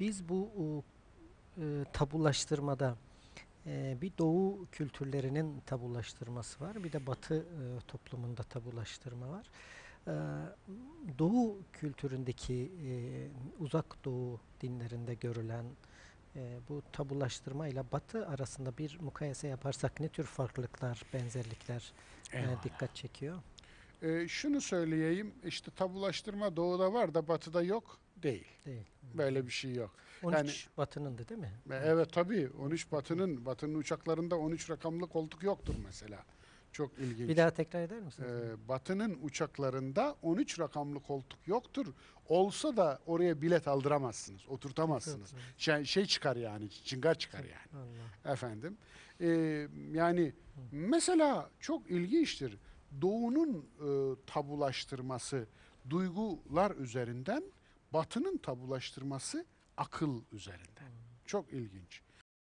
Biz bu e, tabulaştırmada e, bir doğu kültürlerinin tabulaştırması var. Bir de batı e, toplumunda tabulaştırma var. E, doğu kültüründeki e, uzak doğu dinlerinde görülen e, bu tabulaştırma ile batı arasında bir mukayese yaparsak ne tür farklılıklar, benzerlikler e, dikkat çekiyor? Ee, şunu söyleyeyim, işte tabulaştırma doğuda var da batıda yok değil. Değil. Böyle bir şey yok. 13 Yani- batınındı değil mi? Ve Evet tabii 13 batının, batının uçaklarında 13 rakamlı koltuk yoktur mesela. Çok ilginç. Bir daha tekrar eder misiniz? Ee, batının uçaklarında 13 rakamlı koltuk yoktur. Olsa da oraya bilet aldıramazsınız, oturtamazsınız. Şey, şey çıkar yani, çıngar çıkar yani. Allah. Efendim. Ee, yani mesela çok ilginçtir. Doğu'nun e, tabulaştırması duygular üzerinden, Batı'nın tabulaştırması akıl üzerinden. Çok ilginç.